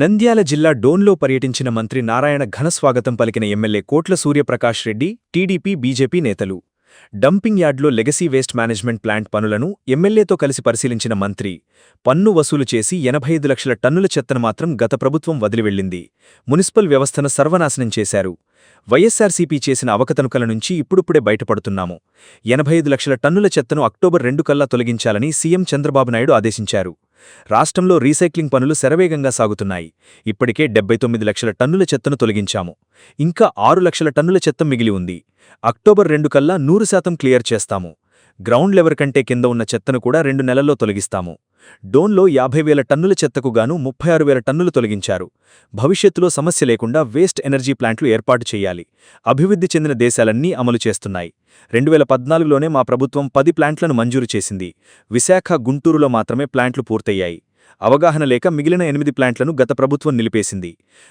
నంద్యాల జిల్లా డోన్లో పర్యటించిన మంత్రి నారాయణ ఘనస్వాగతం పలికిన MLA Kotla Suryaprakash Reddy TDP BJP నేతలు. డంపింగ్ యార్డ్లో లెగసీ వేస్ట్ మేనేజ్మెంట్ ప్లాంట్ పనులను ఎమ్మెల్యేతో కలిసి పరిశీలించిన మంత్రి పన్ను వసూలు చేసి ఎనభై ఐదు లక్షల టన్నుల చెత్తను మాత్రం గత ప్రభుత్వం వదిలివెళ్ళింది మున్సిపల్ వ్యవస్థను సర్వనాశనం చేశారు. వైఎస్సార్సీపీ చేసిన అవకతనుకల నుంచి ఇప్పుడిప్పుడే బయటపడుతున్నాము. ఎనభై ఐదు లక్షల టన్నుల చెత్తను అక్టోబర్ రెండు కల్లా తొలగించాలని సీఎం చంద్రబాబు నాయుడు ఆదేశించారు. రాష్ట్రంలో రీసైక్లింగ్ పనులు శరవేగంగా సాగుతున్నాయి. ఇప్పటికే డెబ్బై తొమ్మిది లక్షల టన్నుల చెత్తను తొలగించాము. ఇంకా ఆరు లక్షల టన్నుల చెత్త మిగిలి ఉంది. అక్టోబర్ రెండు కల్లా నూరు శాతం క్లియర్ చేస్తాము. గ్రౌండ్ లెవర్ కంటే కింద ఉన్న చెత్తను కూడా రెండు నెలల్లో తొలగిస్తాము. డోన్లో యాభై వేల టన్నుల చెత్తకు గాను ముప్పై ఆరు వేల టన్నులు తొలగించారు. భవిష్యత్తులో సమస్య లేకుండా వేస్ట్ ఎనర్జీ ప్లాంట్లు ఏర్పాటు చేయాలి. అభివృద్ధి చెందిన దేశాలన్నీ అమలు చేస్తున్నాయి. రెండు వేల పద్నాలుగులోనే మా ప్రభుత్వం పది ప్లాంట్లను మంజూరు చేసింది. విశాఖ గుంటూరులో మాత్రమే ప్లాంట్లు పూర్తయ్యాయి. అవగాహన లేక మిగిలిన ఎనిమిది ప్లాంట్లను గత ప్రభుత్వం నిలిపేసింది.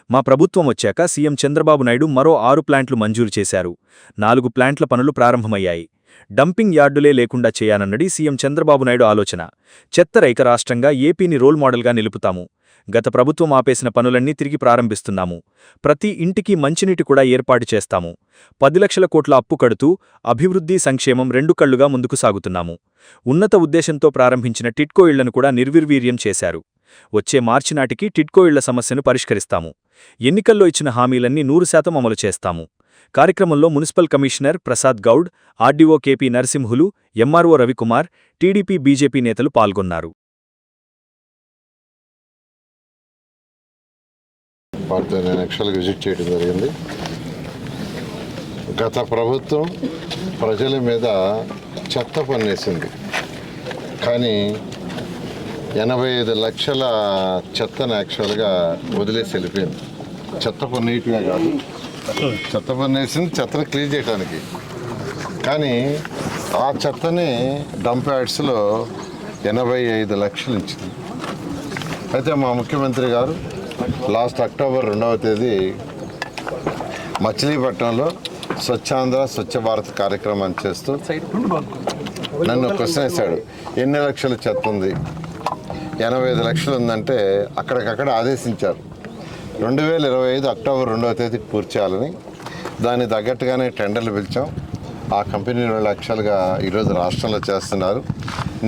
మా ప్రభుత్వం వచ్చాక సీఎం చంద్రబాబు నాయుడు మరో ఆరు ప్లాంట్లు మంజూరు చేశారు. నాలుగు ప్లాంట్ల పనులు ప్రారంభమయ్యాయి. డంపింగ్ యార్డులే లేకుండా చేయానన్నది సీఎం చంద్రబాబు నాయుడు ఆలోచన. చెత్త రైక రాష్ట్రంగా ఏపీని రోల్ మోడల్గా నిలుపుతాము. గత ప్రభుత్వం ఆపేసిన పనులన్నీ తిరిగి ప్రారంభిస్తున్నాము. ప్రతి ఇంటికి మంచినీటి కూడా ఏర్పాటు చేస్తాము. పది లక్షల కోట్ల అప్పు కడుతూ అభివృద్ధి సంక్షేమం రెండు కళ్ళుగా ముందుకు సాగుతున్నాము. ఉన్నత ఉద్దేశంతో ప్రారంభించిన టిట్కో ఇళ్ళను కూడా నిర్విర్వీర్యం చేశారు. వచ్చే మార్చి నాటికి టిట్కో ఇళ్ళ సమస్యను పరిష్కరిస్తాము. ఎన్నికల్లో ఇచ్చిన హామీలన్నీ నూరు శాతం అమలు చేస్తాము. కార్యక్రమంలో municipal commissioner Prasad Goud RDO KP Narasimhulu MRO Ravikumar TDP BJP నేతలు పాల్గొన్నారు. వారితో నేను యాక్చువల్గా విజిట్ చేయడం జరిగింది. గత ప్రభుత్వం ప్రజల మీద చెత్త పన్నేసింది. కానీ ఎనభై ఐదు లక్షల చెత్తను యాక్చువల్గా వదిలేసి వెళ్ళిపోయింది. చెత్త పన్నేయటమే కాదు. చెత్త పని వేసింది చెత్తను క్లీన్ చేయడానికి కానీ ఆ చెత్తని డంప్ యార్డ్స్లో ఎనభై ఐదు లక్షలు ఇచ్చింది. అయితే మా ముఖ్యమంత్రి గారు లాస్ట్ అక్టోబర్ రెండవ తేదీ మచిలీపట్నంలో స్వచ్ఛాంధ్ర స్వచ్ఛ భారత్ కార్యక్రమాన్ని చేస్తూ నన్ను క్వశ్చన్ వేశాడు ఎన్ని లక్షల చెత్త ఉంది? ఎనభై ఐదు లక్షలు ఉందంటే అక్కడికక్కడ ఆదేశించారు. రెండు వేల ఇరవై ఐదు అక్టోబర్ రెండవ తేదీకి పూర్తి చేయాలని దానికి తగ్గట్టుగానే టెండర్లు పిలిచాం. ఆ కంపెనీ రెండు లక్షలుగా ఈరోజు రాష్ట్రంలో చేస్తున్నారు.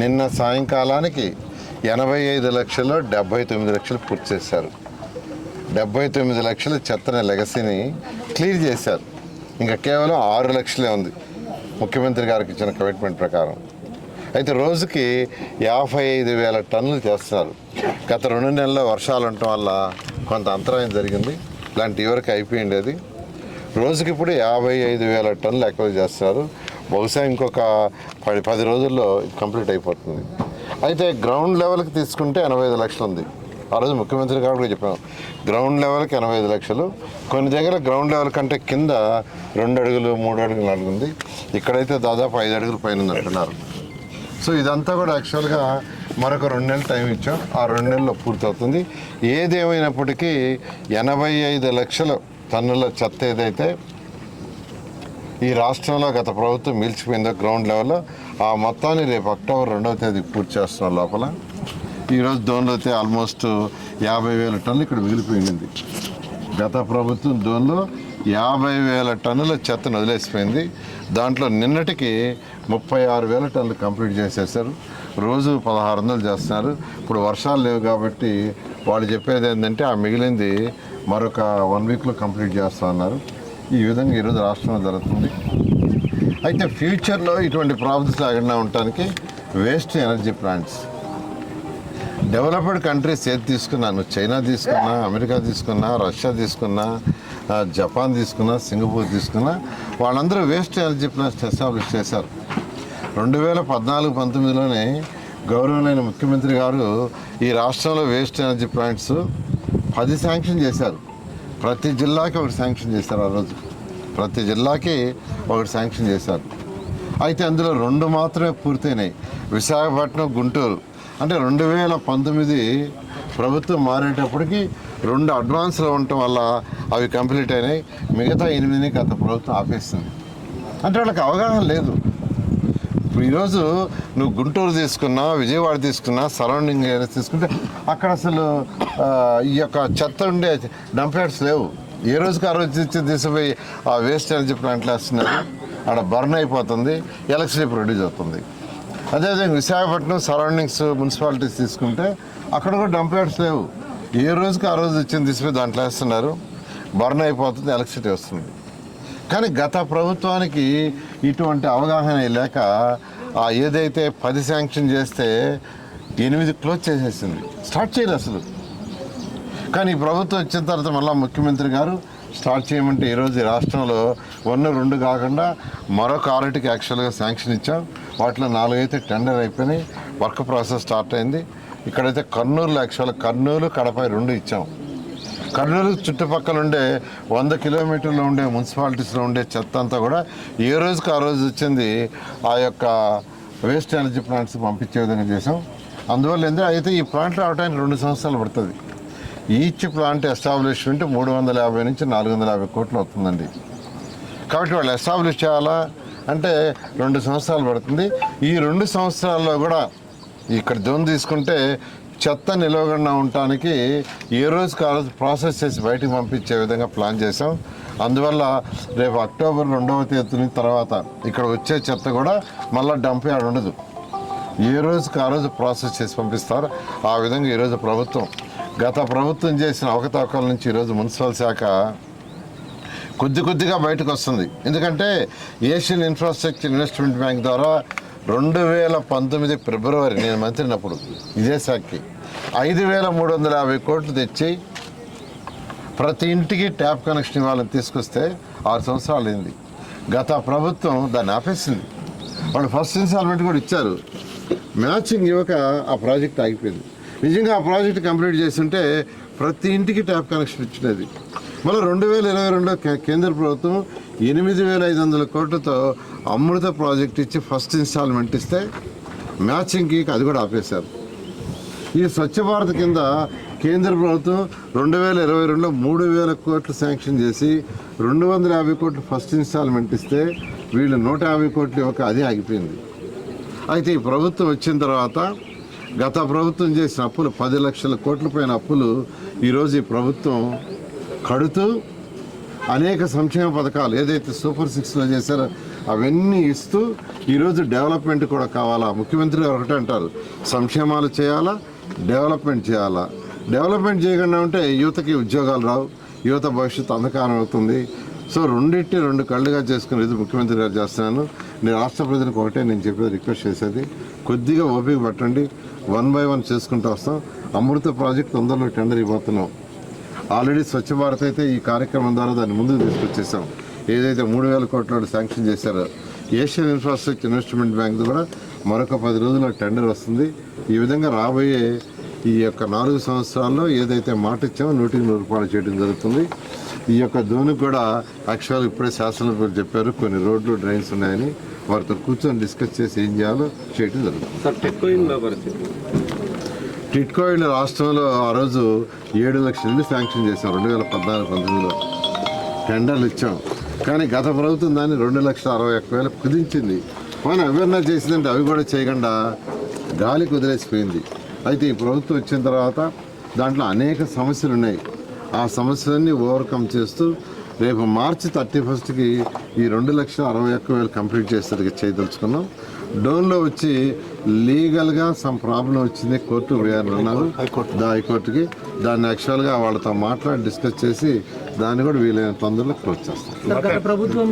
నిన్న సాయంకాలానికి ఎనభై ఐదు లక్షల్లో డెబ్బై తొమ్మిది లక్షలు పూర్తి చేశారు. డెబ్బై తొమ్మిది లక్షల చెత్తన లెగసీని క్లియర్ చేశారు. ఇంకా కేవలం ఆరు లక్షలే ఉంది ముఖ్యమంత్రి గారికి ఇచ్చిన కమిట్మెంట్ ప్రకారం. అయితే రోజుకి యాభై ఐదు వేల టన్నులు చేస్తున్నారు. గత రెండు నెలల వర్షాలు ఉండటం వల్ల కొంత అంతరాయం జరిగింది. ఇలాంటి వరకు అయిపోయింది అది రోజుకి ఇప్పుడు యాభై ఐదు వేల టన్నులు ఎక్కువ చేస్తున్నారు. బహుశా ఇంకొక పది పది రోజుల్లో కంప్లీట్ అయిపోతుంది. అయితే గ్రౌండ్ లెవెల్కి తీసుకుంటే ఎనభై ఐదు లక్షలు ఉంది ఆ రోజు ముఖ్యమంత్రి గారు కూడా చెప్పాం గ్రౌండ్ లెవెల్కి ఎనభై ఐదు లక్షలు. కొన్ని దగ్గర గ్రౌండ్ లెవెల్ కంటే కింద రెండు అడుగులు మూడు అడుగులు నాలుగు ఉంది ఇక్కడైతే దాదాపు ఐదు అడుగులు పైన ఉంది అంటున్నారు. సో ఇదంతా కూడా యాక్చువల్గా మరొక రెండు నెలలు టైం ఇచ్చాం. ఆ రెండు నెలల్లో పూర్తవుతుంది. ఏదేమైనప్పటికీ ఎనభై ఐదు లక్షల టన్నుల చెత్త ఏదైతే ఈ రాష్ట్రంలో గత ప్రభుత్వం మిల్చిపోయిందో గ్రౌండ్ లెవెల్లో ఆ మొత్తాన్ని రేపు అక్టోబర్ రెండవ తేదీ పూర్తి చేస్తున్న లోపల. ఈరోజు దోన్లో అయితే ఆల్మోస్ట్ యాభై వేల టన్నులు ఇక్కడ మిగిలిపోయింది. గత ప్రభుత్వం దోన్లో యాభై వేల టన్నుల చెత్తను వదిలేసిపోయింది. దాంట్లో నిన్నటికి ముప్పై ఆరు వేల టన్నులు కంప్లీట్ చేసేసారు రోజు పదహారు వందలు చేస్తున్నారు. ఇప్పుడు వర్షాలు లేవు కాబట్టి వాళ్ళు చెప్పేది ఏంటంటే ఆ మిగిలింది మరొక వన్ వీక్లో కంప్లీట్ చేస్తా ఉన్నారు ఈ విధంగా ఈరోజు రాష్ట్రంలో జరుగుతుంది. అయితే ఫ్యూచర్లో ఇటువంటి ప్రాబ్లమ్స్ లేకుండా ఉండటానికి waste energy plants. Developed countries ఏది తీసుకున్నాను చైనా తీసుకున్నా అమెరికా తీసుకున్నా రష్యా తీసుకున్నా జపాన్ తీసుకున్నా సింగపూర్ తీసుకున్నా వాళ్ళందరూ వేస్ట్ ఎనర్జీ ప్లాంట్స్ ఎస్టాబ్లిష్ చేశారు. రెండు వేల పద్నాలుగు పంతొమ్మిదిలోనే గౌరవమైన ముఖ్యమంత్రి గారు ఈ రాష్ట్రంలో వేస్ట్ ఎనర్జీ ప్లాంట్స్ పది శాంక్షన్ చేశారు. ప్రతి జిల్లాకి ఒకటి శాంక్షన్ చేశారు ఆ రోజు. ప్రతి జిల్లాకి ఒకటి శాంక్షన్ చేశారు. అయితే అందులో రెండు మాత్రమే పూర్తయినాయి. విశాఖపట్నం గుంటూరు. అంటే రెండు వేల పంతొమ్మిది ప్రభుత్వం మారేటప్పటికి రెండు అడ్వాన్స్లు ఉండటం వల్ల అవి కంప్లీట్ అయినాయి. మిగతా ఎనిమిదిని గత ప్రభుత్వం ఆపేస్తుంది అంటే వాళ్ళకి అవగాహన లేదు. ఇప్పుడు ఈరోజు నువ్వు గుంటూరు తీసుకున్నా విజయవాడ తీసుకున్నా సరౌండింగ్ ఏరియాస్ తీసుకుంటే అక్కడ అసలు ఈ యొక్క చెత్త ఉండే డంప్యార్డ్స్ లేవు. ఏ రోజుకి ఆ రోజు తెచ్చి తీసుకుపోయి ఆ వేస్ట్ ఎనర్జీ ప్లాంట్లు వేస్తున్నారు? అక్కడ బర్న్ అయిపోతుంది ఎలక్ట్రిసిటీ ప్రొడ్యూస్ అవుతుంది. అదేవిధంగా విశాఖపట్నం సరౌండింగ్స్ మున్సిపాలిటీస్ తీసుకుంటే అక్కడ కూడా డంప్యార్డ్స్ లేవు. ఏ రోజుకి ఆ రోజు వచ్చింది తీసిపోయి దాంట్లో వేస్తున్నారు? బర్న్ అయిపోతుంది ఎలక్ట్రిసిటీ వస్తుంది. కానీ గత ప్రభుత్వానికి ఇటువంటి అవగాహన లేక ఆ ఏదైతే పది శాంక్షన్ చేస్తే ఎనిమిది క్లోజ్ చేసేసింది. స్టార్ట్ చేయలేదు అసలు. కానీ ఈ ప్రభుత్వం వచ్చిన తర్వాత మళ్ళీ ముఖ్యమంత్రి గారు స్టార్ట్ చేయమంటే ఈరోజు రాష్ట్రంలో వన్ రెండు కాకుండా మరొక ఆర్ఐటీకి యాక్చువల్గా శాంక్షన్ ఇచ్చాం. వాటిలో నాలుగైతే టెండర్ అయిపోయినాయి. వర్క్ ప్రాసెస్ స్టార్ట్ అయింది. ఇక్కడైతే కర్నూలు యాక్చువల్గా కర్నూలు కడప రెండు ఇచ్చాం. కర్నూలు చుట్టుపక్కల ఉండే వంద కిలోమీటర్లు ఉండే మున్సిపాలిటీస్లో ఉండే చెత్త అంతా కూడా ఏ రోజుకి ఆ రోజు వచ్చింది ఆ యొక్క వేస్ట్ ఎనర్జీ ప్లాంట్స్ పంపించే విధంగా చేసాం అందువల్ల ఏంటంటే అయితే ఈ ప్లాంట్ రావడానికి రెండు సంవత్సరాలు పడుతుంది. ఈచ్ ప్లాంట్ ఎస్టాబ్లిష్మెంట్ మూడు వందల యాభై నుంచి నాలుగు వందల యాభై కోట్లు అవుతుందండి. కాబట్టి వాళ్ళు ఎస్టాబ్లిష్ చేయాలా? అంటే రెండు సంవత్సరాలు పడుతుంది. ఈ రెండు సంవత్సరాల్లో కూడా ఇక్కడ జోన్ తీసుకుంటే చెత్త నిలవకుండా ఉండటానికి ఏ రోజు ఆ ప్రాసెస్ చేసి బయటికి పంపించే విధంగా ప్లాన్ చేసాం అందువల్ల రేపు అక్టోబర్ రెండవ తేదీ తర్వాత ఇక్కడ వచ్చే చెత్త కూడా మళ్ళీ డంప్ యార్డ్ ఉండదు. ఏ రోజుకి ఆ రోజు ప్రాసెస్ చేసి పంపిస్తారు. ఆ విధంగా ఈరోజు ప్రభుత్వం గత ప్రభుత్వం చేసిన అవకతవకల నుంచి ఈరోజు మున్సిపల్ శాఖ కొద్ది కొద్దిగా బయటకు వస్తుంది. ఎందుకంటే ఏషియన్ ఇన్ఫ్రాస్ట్రక్చర్ ఇన్వెస్ట్మెంట్ బ్యాంక్ ద్వారా రెండు వేల పంతొమ్మిది ఫిబ్రవరి నేను మంత్రినప్పుడు ఇదే శాఖకి ఐదు వేల మూడు వందల యాభై కోట్లు తెచ్చి ప్రతి ఇంటికి ట్యాప్ కనెక్షన్ ఇవ్వాలని తీసుకొస్తే ఆరు సంవత్సరాలు అయింది. గత ప్రభుత్వం దాన్ని ఆపేసింది. వాళ్ళు ఫస్ట్ ఇన్స్టాల్మెంట్ కూడా ఇచ్చారు. మ్యాచింగ్ ఇవ్వక ఆ ప్రాజెక్ట్ ఆగిపోయింది. నిజంగా ఆ ప్రాజెక్ట్ కంప్లీట్ చేస్తుంటే ప్రతి ఇంటికి ట్యాప్ కనెక్షన్ ఇచ్చినది మళ్ళీ రెండు వేల ఇరవై రెండులో కేంద్ర ప్రభుత్వం ఎనిమిది వేల ఐదు వందల కోట్లతో అమృత ప్రాజెక్ట్ ఇచ్చి ఫస్ట్ ఇన్స్టాల్మెంట్ ఇస్తే మ్యాచింగ్కి అది కూడా ఆపేశారు. ఈ స్వచ్ఛ భారత్ కింద కేంద్ర ప్రభుత్వం రెండు వేల ఇరవై రెండులో మూడు వేల కోట్లు శాంక్షన్ చేసి రెండు వందల యాభై కోట్లు ఫస్ట్ ఇన్స్టాల్మెంట్ ఇస్తే వీళ్ళు నూట యాభై కోట్లు ఇవ్వక అది ఆగిపోయింది. అయితే ఈ ప్రభుత్వం వచ్చిన తర్వాత గత ప్రభుత్వం చేసిన అప్పులు పది లక్షల కోట్ల పైన అప్పులు ఈరోజు ఈ ప్రభుత్వం కడుతూ అనేక సంక్షేమ పథకాలు ఏదైతే సూపర్ సిక్స్లో చేశారో అవన్నీ ఇస్తూ ఈరోజు డెవలప్మెంట్ కూడా కావాలా? ముఖ్యమంత్రి గారు ఒకటే అంటారు సంక్షేమాలు చేయాలా డెవలప్మెంట్ చేయాలా? డెవలప్మెంట్ చేయకుండా ఉంటే యువతకి ఉద్యోగాలు రావు యువత భవిష్యత్తు అంధకారం అవుతుంది. సో రెండింటి రెండు కళ్ళుగా చేసుకుని ఇది ముఖ్యమంత్రి గారు చేస్తున్నాను. నేను రాష్ట్ర ప్రజలకు ఒకటే నేను చెప్పేది రిక్వెస్ట్ చేసేది కొద్దిగా ఓపిక పట్టండి. వన్ బై వన్ చేసుకుంటూ వస్తాం. అమృత ప్రాజెక్ట్ తొందరలో టెండర్ ఇవ్వబోతున్నాం. ఆల్రెడీ స్వచ్ఛ భారత్ అయితే ఈ కార్యక్రమం ద్వారా దాన్ని ముందుకు తీసుకొచ్చేసాం. ఏదైతే మూడు వేల కోట్ల శాంక్షన్ చేశారో ఏషియన్ ఇన్ఫ్రాస్ట్రక్చర్ ఇన్వెస్ట్మెంట్ బ్యాంక్ కూడా మరొక పది రోజుల్లో టెండర్ వస్తుంది. ఈ విధంగా రాబోయే ఈ యొక్క నాలుగు సంవత్సరాల్లో ఏదైతే మాట ఇచ్చామో నూటికి నూరు రూపాయలు చేయడం జరుగుతుంది. ఈ యొక్క ధోని కూడా యాక్చువల్ ఇప్పుడే శాసనసభ్యులు చెప్పారు కొన్ని రోడ్లు డ్రైన్స్ ఉన్నాయని వారితో కూర్చొని డిస్కస్ చేసి ఏం చేయాలో చేయడం జరుగుతుంది. సార్ రాష్ట్రంలో ఆ రోజు ఏడు లక్షల శాంక్షన్ చేశాం రెండు వేల పద్నాలుగు పంతొమ్మిదిలో టెండర్లు ఇచ్చాం. కానీ గత ప్రభుత్వం దాన్ని రెండు లక్షల అరవై ఒక్క వేలు కుదించింది. కానీ అవేర్నెస్ చేసిందంటే అవి కూడా చేయకుండా గాలి కుదిరేసిపోయింది. అయితే ఈ ప్రభుత్వం వచ్చిన తర్వాత దాంట్లో అనేక సమస్యలు ఉన్నాయి. ఆ సమస్యలన్నీ ఓవర్కమ్ చేస్తూ రేపు మార్చి థర్టీ ఫస్ట్కి ఈ రెండు లక్షల అరవై ఒక్క వేలు కంప్లీట్ చేసేందుకు చేయదలుచుకున్నాం డోన్లో వచ్చి లీగల్గా సమ్ ప్రాబ్లం వచ్చింది కోర్టు వేయాలన్నారు దా హైకోర్టుకి దాన్ని యాక్చువల్గా వాళ్ళతో మాట్లాడి డిస్కస్ చేసి దాన్ని కూడా వీలైన తొందరలో క్లోజ్ చేస్తాం గత ప్రభుత్వం